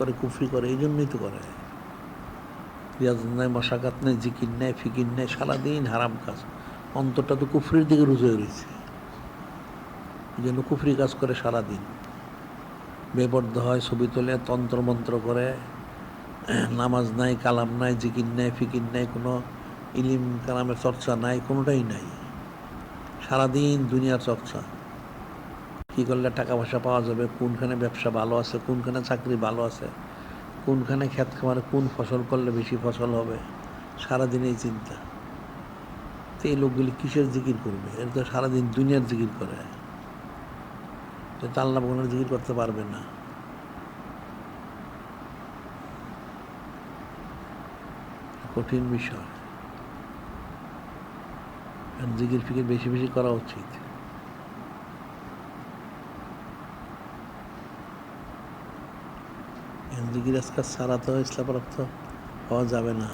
করে, কুফরি করে, এই জন্যই তো করে। রিয়াজ নাই, মশাকাত নেই, জিকির নেই, ফিকির নেই, সারাদিন হারাম কাজ। অন্তরটা তো কুফরির দিকে রুজু হয়ে রয়েছে। এই জন্য কুফরি কাজ করে সারাদিন। বেবদ্ধ হয় ছবি তোলে, তন্ত্রমন্ত্র করে। নামাজ নাই, কালাম নাই, জিকির নাই, ফিকির নাই, কোনো ইলিম, কালামের চর্চা নাই, কোনোটাই নাই। সারাদিন দুনিয়ার চর্চা। কী করলে টাকা পয়সা পাওয়া যাবে? কোনখানে ব্যবসা ভালো আছে? কোনখানে চাকরি ভালো আছে? কোনখানে ক্ষেত খামারে কোন ফসল করলে বেশি ফসল হবে? সারাদিন এই চিন্তা। তো এই লোকগুলি কিসের জিকির করবে? এর তো সারাদিন দুনিয়ার জিকির করে। তো আল্লাহ ভগবানের জিকির করতে পারবে না। কঠিন বিষয়। জিকির ফিকির বেশি বেশি করা উচিত। আজকাল ছাড়া তো ইসলাম প্রাপ্ত হওয়া যাবে না।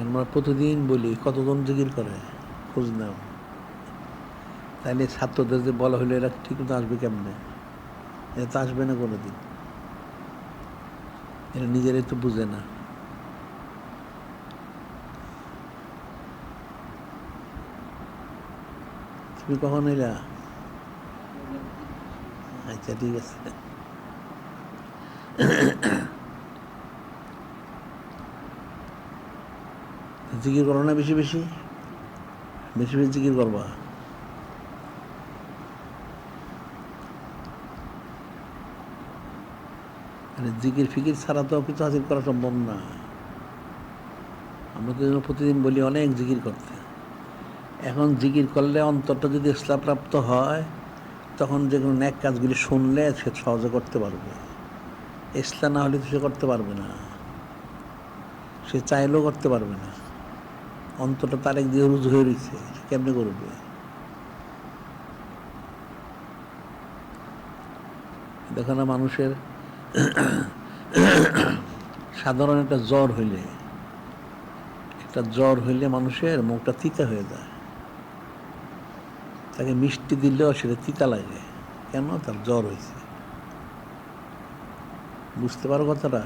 আমরা প্রতিদিন বলি, কতজন জিকির করে? খোঁজ নাও। তাইলে ছাত্রদের যে বলা হলো এরা ঠিক মতো আসবে কেমনে? এরা তো আসবে না কোনোদিন। এরা নিজেরাই তো বুঝে না। তুমি কখন এলা? আচ্ছা ঠিক আছে। জিকির করো না বেশি বেশি? বেশি বেশি জিকির করবা? মানে জিকির ফিকির ছাড়া তো কিছু হাসিল করা সম্ভব না। আমরা তো প্রতিদিন বলি অনেক জিকির করতে। এখন জিকির করলে অন্তরটা যদি প্রাপ্ত হয় তখন যে কোনো ন্যাক কাজগুলি শুনলে সে সহজে করতে পারবে। ইসলাম না হলে তো সে করতে পারবে না। সে চাইলেও করতে পারবে না। অন্তরটা তার একদিকে রুজু হয়ে রয়েছে, সে কেমনে করবে? দেখো না, মানুষের সাধারণ একটা জ্বর হইলে, একটা জ্বর হইলে মানুষের মুখটা তিতা হয়ে যায়। তাকে মিষ্টি দিলেও সেটা তিতা লাগে। কেন? তার জ্বর হয়েছে। বুঝতে পারো কথাটা?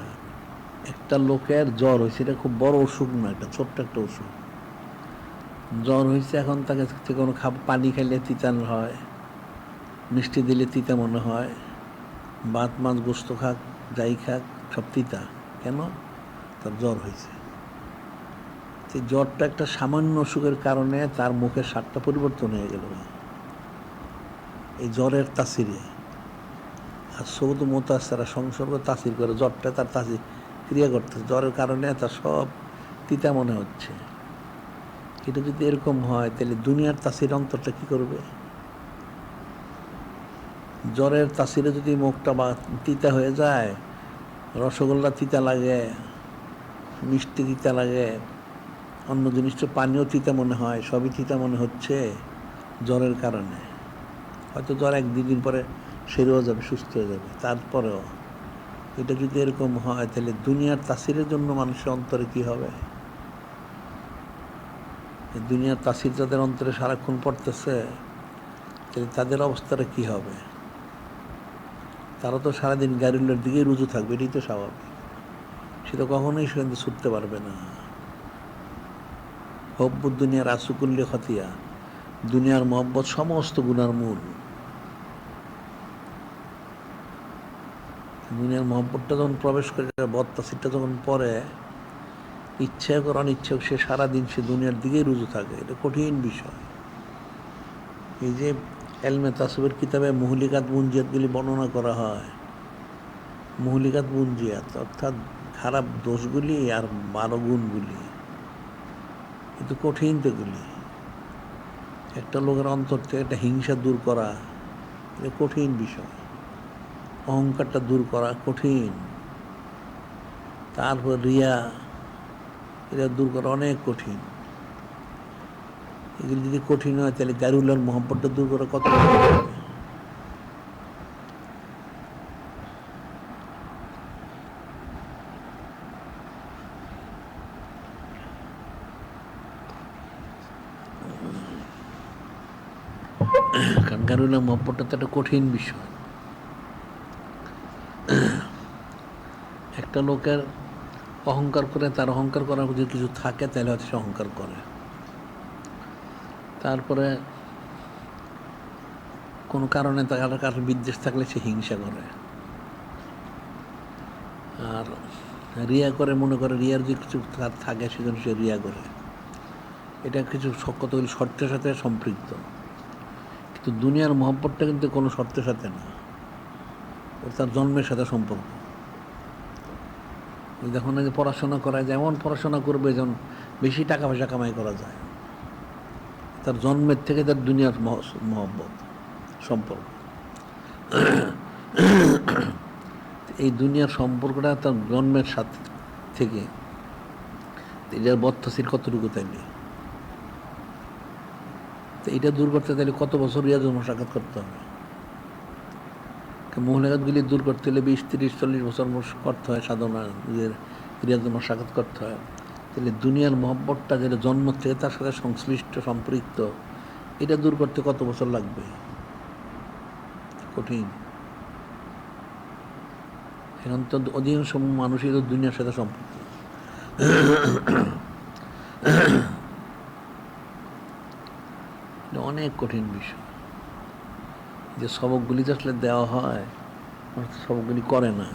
একটা লোকের জ্বর হয়েছে, এটা খুব বড় অসুখ না, এটা ছোট্ট একটা অসুখ। জ্বর হয়েছে এখন তাকে কোনো খাব, পানি খাইলে তিতান হয়, মিষ্টি দিলে তিতা মনে হয়, ভাত, মাছ, গোস্ত খাক, যাই খাক, সব তিতা। কেন? তার জ্বর হয়েছে। সেই জ্বরটা একটা সামান্য অসুখের কারণে তার মুখের স্বাদটা পরিবর্তন হয়ে গেল। এই জ্বরের তাসিরে। আর সৌদ মোতাসারা সংসর্গ তাসির করে, জ্বরটা তার তাসির ক্রিয়া করতেছে। জ্বরের কারণে তার সব তিতা মনে হচ্ছে। এটা যদি এরকম হয়, তাহলে দুনিয়ার তাসির অন্তরটা কি করবে? জ্বরের তাসিরে যদি মুখটা বা তিতা হয়ে যায়, রসগোল্লা তিতা লাগে, মিষ্টি তিতা লাগে, অন্য জিনিসটা পানীয় তিতা মনে হয়, সবই তিতা মনে হচ্ছে জ্বরের কারণে। হয়তো জ্বর এক দুদিন পরে সেরেও যাবে, সুস্থ হয়ে যাবে। তারপরেও এটা যদি এরকম হয়, তাহলে দুনিয়ার তাসিরের জন্য মানুষের অন্তরে কি হবে? দুনিয়ার তাসির যাদের অন্তরে সারাক্ষণ পড়তেছে, তাহলে তাদের অবস্থাটা কি হবে? তারা তো সারাদিন গাড়িগুলোর দিকেই রুজু থাকবে, এটাই তো স্বাভাবিক। সে তো কখনোই সেখানে ছুটতে পারবে না। হব্বুর দুনিয়ার আসুকুল্লে খতিয়া। দুনিয়ার মহব্বত সমস্ত গুণার মূল। দুনিয়ার মহব্বতটা যখন প্রবেশ করে, বদতাসিরটা যখন পরে, ইচ্ছে করে অনিচ্ছা সে সারাদিন সে দুনিয়ার দিকেই রুজু থাকে। এটা কঠিন বিষয়। এই যে এলমে তাসবের কিতাবে মহুলিকাত মুঞ্জিয়াতগুলি বর্ণনা করা হয়, মহুলিকাত মুঞ্জিয়াত অর্থাৎ খারাপ দোষগুলি আর বারো গুণগুলি। কিন্তু কঠিন তেগুলি একটা লোকের অন্তর থেকে একটা হিংসা দূর করা, এটা কঠিন বিষয়। অহংকারটা দূর করা কঠিন। তারপর রিয়া, এটা দূর করা অনেক কঠিন। এগুলি যদি কঠিন হয়, তাহলে গারুলার মোহাম্মতটা দূর করা কত? কারণ কারণ মহব্বতটা তো একটা কঠিন বিষয়। একটা লোকের অহংকার করে, তার অহংকার করার যদি কিছু থাকে, তাহলে হয়তো সে অহংকার করে। তারপরে কোনো কারণে তার কারও বিদ্বেষ থাকলে সে হিংসা করে। আর রিয়া করে, মনে করে রিয়ার যে কিছু তার থাকে, সেজন্য সে রিয়া করে। এটা কিছু কতগুলি শর্তের সাথে সম্পৃক্ত। কিন্তু দুনিয়ার মহব্বতটা কিন্তু কোনো শর্তের সাথে না। ওটা তার জন্মের সাথে সম্পর্ক। ওই দেখো না যে পড়াশোনা করা যায়, এমন পড়াশোনা করবে যেমন বেশি টাকা পয়সা কামাই করা যায়। তার জন্মের থেকে তার দুনিয়ার মহ- মহব্বত, সম্পর্ক। এই দুনিয়ার সম্পর্কটা তার জন্মের সাথে থেকে এটার বত্তাসির কতটুকু তাইলে তো এটা দূর করতে তাহলে কত বছর রিয়াজ মশাকাত করতে হবে? মহিলাগাতগুলি দূর করতে হলে বিশ, তিরিশ, চল্লিশ বছর করতে হয় সাধনা, নিজের রিয়াজ মশাকাত করতে হয়। তাহলে দুনিয়ার মহব্বতটা যেটা জন্ম থেকে তার সাথে সংশ্লিষ্ট, সম্পৃক্ত, এটা দূর করতে কত বছর লাগবে? কঠিন। এখন তো অধিকাংশ মানুষই তো দুনিয়ার সাথে সম্পৃক্ত। অনেক কঠিন বিষয়। যে সবকগুলি আসলে দেওয়া হয় সবকগুলি করে না।